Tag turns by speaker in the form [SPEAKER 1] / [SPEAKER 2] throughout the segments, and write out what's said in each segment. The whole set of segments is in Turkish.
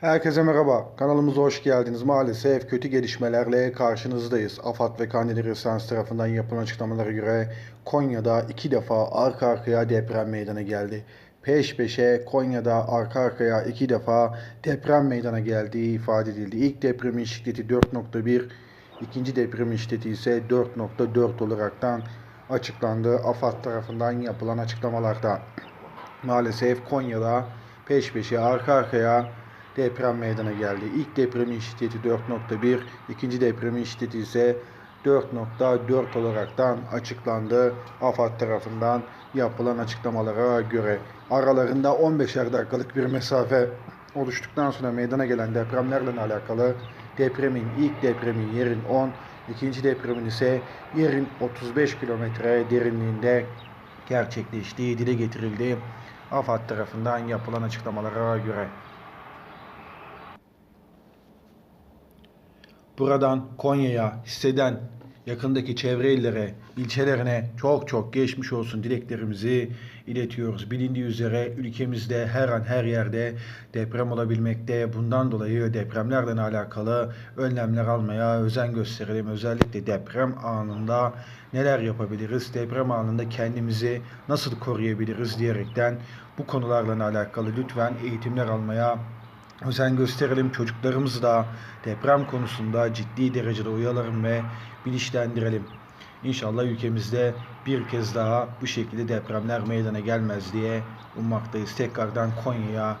[SPEAKER 1] Herkese merhaba. Kanalımıza hoş geldiniz. Maalesef kötü gelişmelerle karşınızdayız. AFAD ve Kandil Resans tarafından yapılan açıklamalara göre Konya'da iki defa arka arkaya deprem meydana geldi. Peş peşe Konya'da arka arkaya iki defa deprem meydana geldiği ifade edildi. İlk depremin şiddeti 4.1, ikinci depremin şiddeti ise 4.4 olaraktan açıklandı. AFAD tarafından yapılan açıklamalarda. Maalesef Konya'da peş peşe arka arkaya deprem meydana geldi. İlk depremin şiddeti 4.1, ikinci depremin şiddeti ise 4.4 olaraktan açıklandı. AFAD tarafından yapılan açıklamalara göre aralarında 15'er dakikalık bir mesafe oluştuktan sonra meydana gelen depremlerle alakalı depremin ilk depremin yerin 10, ikinci depremin ise yerin 35 kilometre derinliğinde gerçekleştiği dile getirildi. AFAD tarafından yapılan açıklamalara göre. Buradan Konya'ya hisseden yakındaki çevre illere, ilçelerine çok çok geçmiş olsun dileklerimizi iletiyoruz. Bilindiği üzere ülkemizde her an her yerde deprem olabilmekte. Bundan dolayı depremlerle alakalı önlemler almaya özen gösterelim. Özellikle deprem anında neler yapabiliriz? Deprem anında kendimizi nasıl koruyabiliriz diyerekten bu konularla alakalı lütfen eğitimler almaya özen gösterelim. Çocuklarımızı da deprem konusunda ciddi derecede uyaralım ve bilinçlendirelim. İnşallah ülkemizde bir kez daha bu şekilde depremler meydana gelmez diye ummaktayız. Tekrardan Konya'ya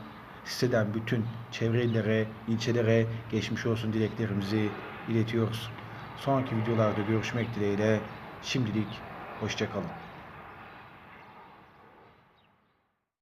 [SPEAKER 1] hisseden bütün çevre ilçelere geçmiş olsun dileklerimizi iletiyoruz. Sonraki videolarda görüşmek dileğiyle şimdilik hoşçakalın.